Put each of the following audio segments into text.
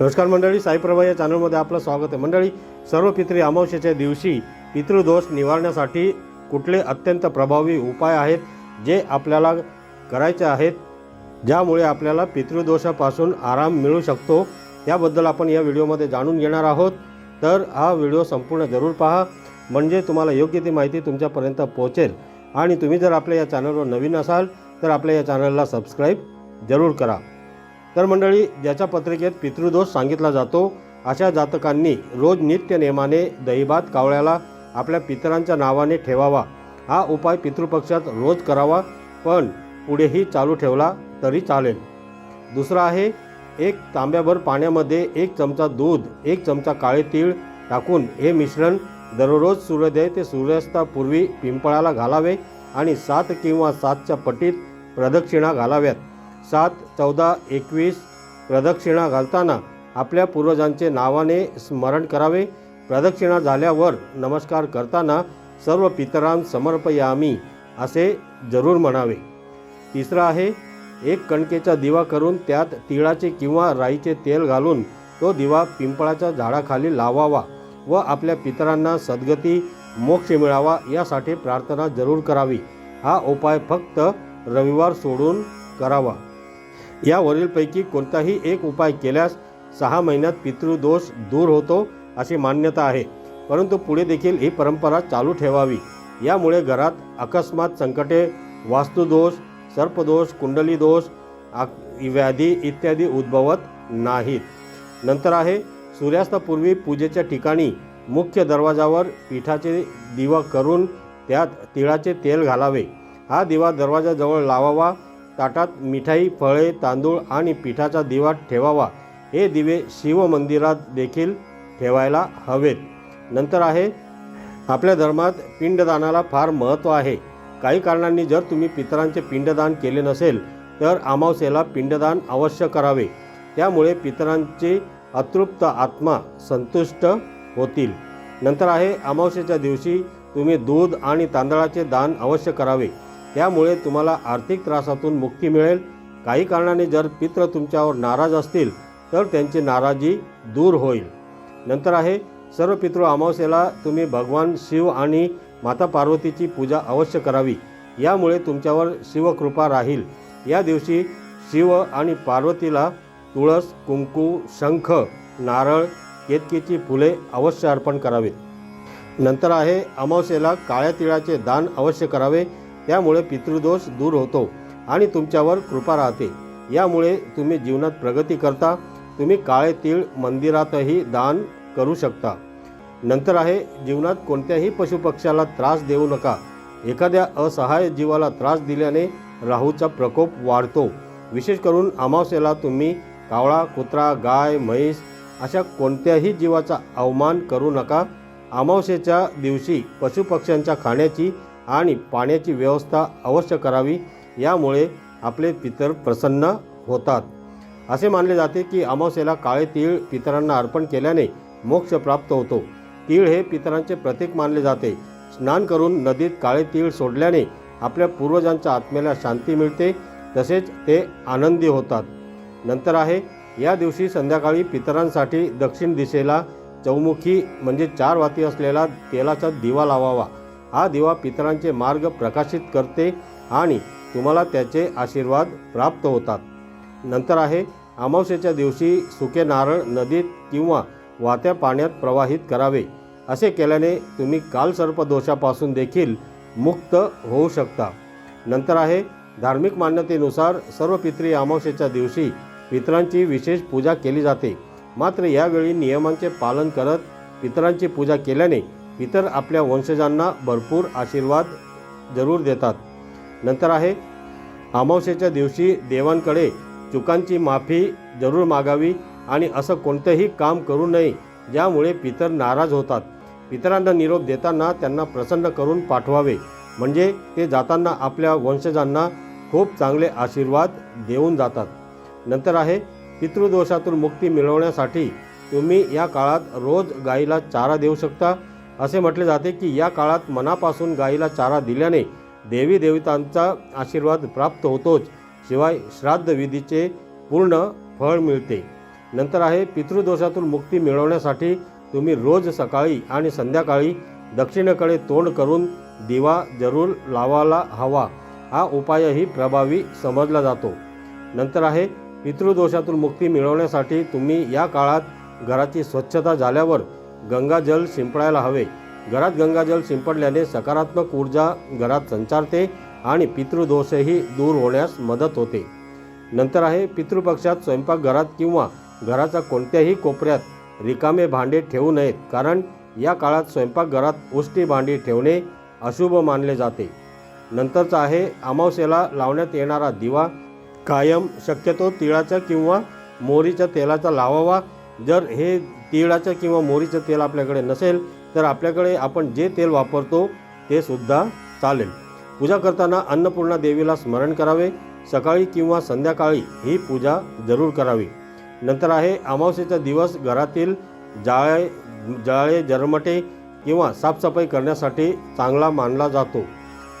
नमस्कार मंडळी साईप्रभा या चॅनलमध्ये आपलं स्वागत आहे. मंडळी सर्व पितरी अमावस्येच्या दिवशी पितृदोष निवारण्यासाठी कुठले अत्यंत प्रभावी उपाय आहेत जे आपल्याला करायचे आहेत ज्यामुळे आपल्याला पितृदोषापासून आराम मिळू शकतो याबद्दल आपण या व्हिडिओमध्ये जाणून घेणार आहोत. तर हा व्हिडिओ संपूर्ण जरूर पहा. म्हणजे तुम्हाला योग्य ती माहिती तुमच्यापर्यंत पोहोचेल. आणि तुम्ही जर आपल्या या चॅनलवर नवीन असाल तर आपल्या या चॅनलला सबस्क्राईब जरूर करा. तर मंडळी ज्याच्या पत्रिकेत पितृदोष सांगितला जातो अशा जातकांनी रोज नित्य नियमाने दहीभात कावळ्याला आपल्या पितरांच्या नावाने ठेवावा. हा उपाय पितृपक्षात रोज करावा पण पुढेही चालू ठेवला तरी चालेल. दुसरा आहे एक तांब्याभर पाण्यामध्ये एक चमचा दूध एक चमचा काळे तीळ टाकून हे मिश्रण दररोज सूर्योदय ते सूर्यास्तापूर्वी पिंपळाला घालावे आणि सात किंवा सातच्या पटीत प्रदक्षिणा घालाव्यात. सात चौदा एकवीस प्रदक्षिणा घालताना आपल्या पूर्वजांचे नावाने स्मरण करावे. प्रदक्षिणा झाल्यावर नमस्कार करताना सर्व पितरां समर्पयामी असे जरूर म्हणावे. तिसरं आहे एक कणकेचा दिवा करून त्यात तिळाचे किंवा राईचे तेल घालून तो दिवा पिंपळाच्या झाडाखाली लावावा व आपल्या पितरांना सद्गती मोक्ष मिळावा यासाठी प्रार्थना जरूर करावी. हा उपाय फक्त रविवार सोडून करावा. यावरीलपैकी कोणताही एक उपाय केल्यास सहा महिन्यात पितृदोष दूर होतो अशी मान्यता आहे. परंतु पुढे देखील ही परंपरा चालू ठेवावी. यामुळे घरात अकस्मात संकटे वास्तुदोष सर्पदोष कुंडली दोष व्याधी इत्यादी उद्भवत नाहीत. नंतर आहे सूर्यास्तापूर्वी पूजेच्या ठिकाणी मुख्य दरवाजावर पिठाचे दिवा करून त्यात तिळाचे तेल घालावे. हा दिवा दरवाजाजवळ लावावा ताटात मिठाई फळे तांदूळ आणि पिठाचा दिवा ठेवावा. हे दिवे शिव मंदिरात देखील ठेवायला हवेत. नंतर आहे आपल्या धर्मात पिंडदानाला फार महत्त्व आहे. काही कारणांनी जर तुम्ही पितरांचे पिंडदान केले नसेल तर अमावस्येला पिंडदान अवश्य करावे. त्यामुळे पितरांचे अतृप्त आत्मा संतुष्ट होतील. नंतर आहे अमावस्येच्या दिवशी तुम्ही दूध आणि तांदळाचे दान अवश्य करावे. त्यामुळे तुम्हाला आर्थिक त्रासातून मुक्ती मिळेल. काही कारणाने जर पित्र तुमच्यावर नाराज असतील तर त्यांची नाराजी दूर होईल. नंतर आहे सर्व पितृ अमावस्येला तुम्ही भगवान शिव आणि माता पार्वतीची पूजा अवश्य करावी. यामुळे तुमच्यावर शिवकृपा राहील. या दिवशी शिव आणि पार्वतीला तुळस कुंकू शंख नारळ केतकीची फुले अवश्य अर्पण करावीत. नंतर आहे अमावस्येला काळ्या तिळाचे दान अवश्य करावे. त्यामुळे पितृदोष दूर होतो आणि तुमच्यावर कृपा राहते. यामुळे तुम्ही जीवनात प्रगती करता तुम्ही काळे तीळ मंदिरातही दान करू शकता. नंतर आहे जीवनात कोणत्याही पशुपक्ष्याला त्रास देऊ नका. एखाद्या असहाय जीवाला त्रास दिल्याने राहूचा प्रकोप वाढतो. विशेष करून अमावस्येला तुम्ही कावळा कुत्रा गाय म्हैस अशा कोणत्याही जीवाचा अवमान करू नका. अमावस्येच्या दिवशी पशुपक्ष्यांच्या खाण्याची आणि पाण्याची व्यवस्था अवश्य करावी. यामुळे आपले पितर प्रसन्न होतात. असे मानले जाते की अमावस्येला काळे तीळ पितरांना अर्पण केल्याने मोक्ष प्राप्त होतो. तीळ हे पितरांचे प्रतीक मानले जाते. स्नान करून नदीत काळे तीळ सोडल्याने आपल्या पूर्वजांच्या आत्म्याला शांती मिळते तसेच ते आनंदी होतात. नंतर आहे या दिवशी संध्याकाळी पितरांसाठी दक्षिण दिशेला चौमुखी म्हणजे चार वाती असलेला तेलाचा दिवा लावावा. हा दिवा पितरांचे मार्ग प्रकाशित करते आणि तुम्हाला त्याचे आशीर्वाद प्राप्त होतात. नंतर आहे अमावस्येच्या दिवशी सुके नारळ नदीत किंवा वात्या पाण्यात प्रवाहित करावे. असे केल्याने तुम्ही कालसर्पदोषापासून देखील मुक्त होऊ शकता. नंतर आहे धार्मिक मान्यतेनुसार सर्व पितरी अमावस्येच्या दिवशी पितरांची विशेष पूजा केली जाते. मात्र यावेळी नियमांचे पालन करत पितरांची पूजा केल्याने पितर आपल्या वंशजांना भरपूर आशीर्वाद जरूर देतात. नंतर आहे अमावस्येच्या दिवशी देवांकडे चुकांची माफी जरूर मागावी आणि असं कोणतंही काम करू नये ज्यामुळे पितर नाराज होतात. पितरांना निरोप देताना त्यांना प्रसन्न करून पाठवावे. म्हणजे ते जाताना आपल्या वंशजांना खूप चांगले आशीर्वाद देऊन जातात. नंतर आहे पितृदोषातून मुक्ती मिळवण्यासाठी तुम्ही या काळात रोज गाईला चारा देऊ शकता असे म्हटले जाते की या काळात मनापासून गाईला चारा दिल्याने देवी देवतांचा आशीर्वाद प्राप्त होतोच. शिवाय श्राद्ध विधीचे पूर्ण फळ मिळते. नंतर आहे पितृदोषातून मुक्ती मिळवण्यासाठी तुम्ही रोज सकाळी आणि संध्याकाळी दक्षिणेकडे तोंड करून दिवा जरूर लावायला हवा. हा उपायही प्रभावी समजला जातो. नंतर आहे पितृदोषातून मुक्ती मिळवण्यासाठी तुम्ही या काळात घराची स्वच्छता झाल्यावर गंगाजल शिंपडायला हवे. घरात गंगाजल शिंपडल्याने सकारात्मक ऊर्जा घरात संचारते आणि पितृदोषही दूर होण्यास मदत होते. नंतर आहे पितृपक्षात स्वयंपाकघरात किंवा घराच्या कोणत्याही कोपऱ्यात रिकामे भांडे ठेवू नयेत कारण या काळात स्वयंपाकघरात उष्टी भांडी ठेवणे अशुभ मानले जाते. नंतरचा आहे अमावस्येला लावण्यात येणारा दिवा कायम शक्यतो तिळाच्या किंवा मोहरीच्या तेलाचा लावावा जर हे तिळाचं किंवा मोहरीचं तेल आपल्याकडे नसेल तर आपल्याकडे आपण जे तेल वापरतो ते सुद्धा चालेल. पूजा करताना अन्नपूर्णा देवीला स्मरण करावे. सकाळी किंवा संध्याकाळी ही पूजा जरूर करावी. नंतर आहे अमावस्येचा दिवस. घरातील जाळे जाळे जरमटे किंवा साफसफाई करण्यासाठी चांगला मानला जातो.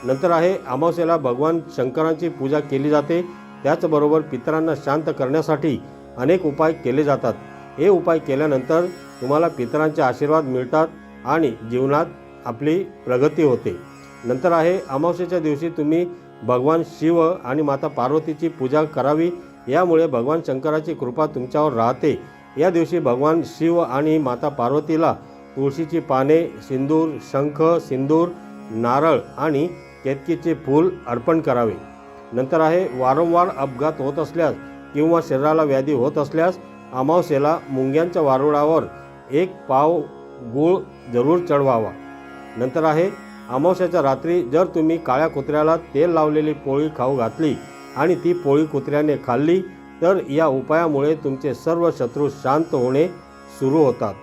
नंतर आहे अमावस्येला भगवान शंकरांची पूजा केली जाते. त्याचबरोबर पितरांना शांत करण्यासाठी अनेक उपाय केले जातात. हे उपाय केल्यानंतर तुम्हाला पितरांचे आशीर्वाद मिळतात आणि जीवनात आपली प्रगती होते. नंतर आहे अमावस्येच्या दिवशी तुम्ही भगवान शिव आणि माता पार्वतीची पूजा करावी. यामुळे भगवान शंकराची कृपा तुमच्यावर राहते. या दिवशी भगवान शिव आणि माता पार्वतीला तुळशीची पाने सिंदूर शंख सिंदूर नारळ आणि केतकीचे फूल अर्पण करावे. नंतर आहे वारंवार अपघात होत असल्यास किंवा शरीराला व्याधी होत असल्यास अमावस्येला मुंग्यांच्या वारुळावर एक पाव गूळ जरूर चढवावा. नंतर आहे अमावस्याच्या रात्री जर तुम्ही काळ्या कुत्र्याला तेल लावलेली पोळी खाऊ घातली आणि ती पोळी कुत्र्याने खाल्ली तर या उपायामुळे तुमचे सर्व शत्रू शांत होणे सुरू होतात.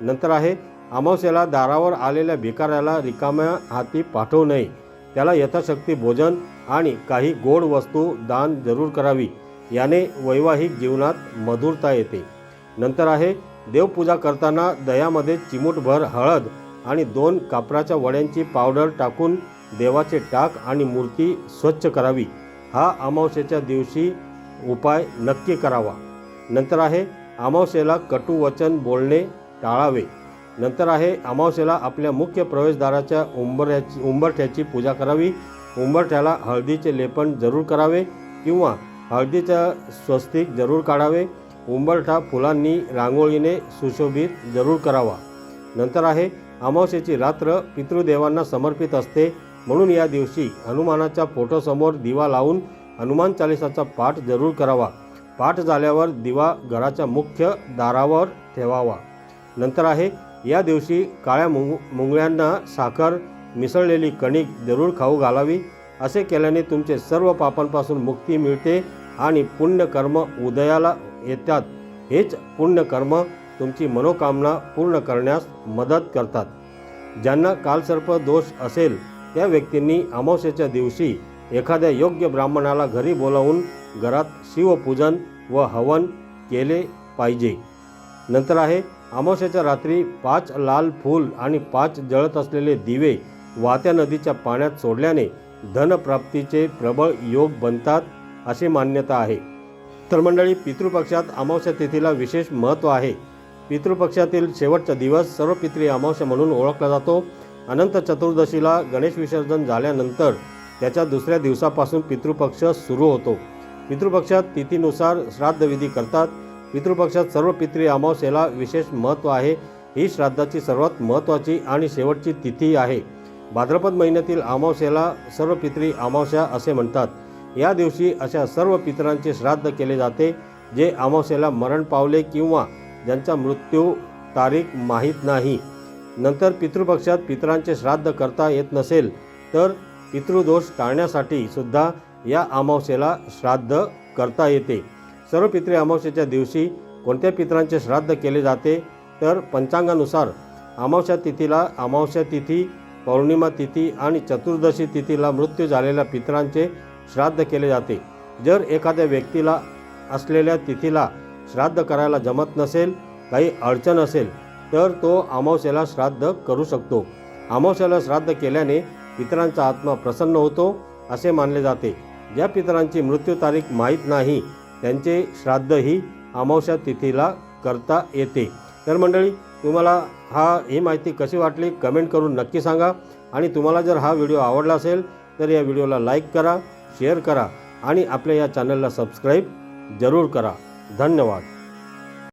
नंतर आहे अमावस्येला दारावर आलेल्या भिकाऱ्याला रिकाम्या हाती पाठवू नये. त्याला यथाशक्ती भोजन आणि काही गोड वस्तू दान जरूर करावी. याने वैवाहिक जीवनात मधुरता येते. नंतर आहे देवपूजा करताना दह्यामध्ये चिमूटभर हळद आणि दोन कापराच्या वड्यांची पावडर टाकून देवाचे टाक आणि मूर्ती स्वच्छ करावी. हा अमावस्येच्या दिवशी उपाय नक्की करावा. नंतर आहे अमावस्येला कटू वचन बोलणे टाळावे. नंतर आहे अमावस्येला आपल्या मुख्य प्रवेशद्वाराच्या उंबऱ्याची उंबरठ्याची पूजा करावी. उंबरठ्याला हळदीचे लेपन जरूर करावे किंवा हळदीचा स्वस्तिक जरूर काढावे. उंबरठा फुलांनी रांगोळीने सुशोभित जरूर करावा. नंतर आहे अमावस्येची रात्र पितृदेवांना समर्पित असते. म्हणून या दिवशी हनुमानाच्या फोटोसमोर दिवा लावून हनुमान चालिसाचा पाठ जरूर करावा. पाठ झाल्यावर दिवा घराच्या मुख्य दारावर ठेवावा. नंतर आहे या दिवशी काळ्या मुंग मुंगळ्यांना साखर मिसळलेली कणिक जरूर खाऊ घालावी. असे केल्याने तुमचे सर्व पापांपासून मुक्ती मिळते आणि पुण्यकर्म उदयाला येतात. हेच पुण्यकर्म तुमची मनोकामना पूर्ण करण्यास मदत करतात. ज्यांना कालसर्प दोष असेल त्या व्यक्तींनी अमावस्येच्या दिवशी एखाद्या योग्य ब्राह्मणाला घरी बोलावून घरात शिवपूजन व हवन केले पाहिजे. नंतर आहे अमावस्येच्या रात्री पाच लाल फूल आणि पाच जळत असलेले दिवे वाहत्या नदीच्या पाण्यात सोडल्याने धनप्राप्तीचे प्रबळ योग बनतात अशी मान्यता आहे. तर मंडळी पितृपक्षात अमावस्या तिथीला विशेष महत्त्व आहे. पितृपक्षातील शेवटचा दिवस सर्व पितृ अमावस्या म्हणून ओळखला जातो. अनंत चतुर्दशीला गणेश विसर्जन झाल्यानंतर त्याच्या दुसऱ्या दिवसापासून पितृपक्ष सुरू होतो. पितृपक्षात तिथीनुसार श्राद्धविधी करतात. पितृपक्षात सर्व पितृ अमावस्येला विशेष महत्त्व आहे. ही श्राद्धाची सर्वात महत्त्वाची आणि शेवटची तिथी आहे. भाद्रपद महिन्यातील अमावस्येला सर्व पितृ अमावस्या असे म्हणतात. या दिवशी अशा सर्व पितरांचे श्राद्ध केले जाते जे अमावस्येला मरण पावले किंवा ज्यांचा मृत्यू तारीख माहीत नाही. नंतर पितृपक्षात पितरांचे श्राद्ध करता येत नसेल तर पितृदोष टाळण्यासाठी सुद्धा या अमावस्येला श्राद्ध करता येते. सर्व पितृ अमावस्येच्या दिवशी कोणत्या पितरांचे श्राद्ध केले जाते? तर पंचांगानुसार अमावस्या तिथीला अमावस्या तिथी पौर्णिमा तिथी आणि चतुर्दशी तिथीला मृत्यू झालेल्या पितरांचे श्राद्ध केले जाते. जर एखाद्या व्यक्तीला असलेल्या तिथीला श्राद्ध करायला जमत नसेल काही अडचण असेल तर तो अमावस्याला श्राद्ध करू शकतो. अमावस्याला श्राद्ध केल्याने पितरांचा आत्मा प्रसन्न होतो असे मानले जाते. ज्या पितरांची मृत्यू तारीख माहीत नाही त्यांचे श्राद्धही अमावस्या तिथीला करता येते. तर मंडळी तुम्हाला हा ही माहिती कशी वाटली कमेंट करून नक्की सांगा. आणि तुम्हाला जर हा व्हिडिओ आवडला असेल तर या व्हिडिओला लाईक करा शेअर करा आणि आपल्या या चॅनलला सबस्क्राईब जरूर करा. धन्यवाद.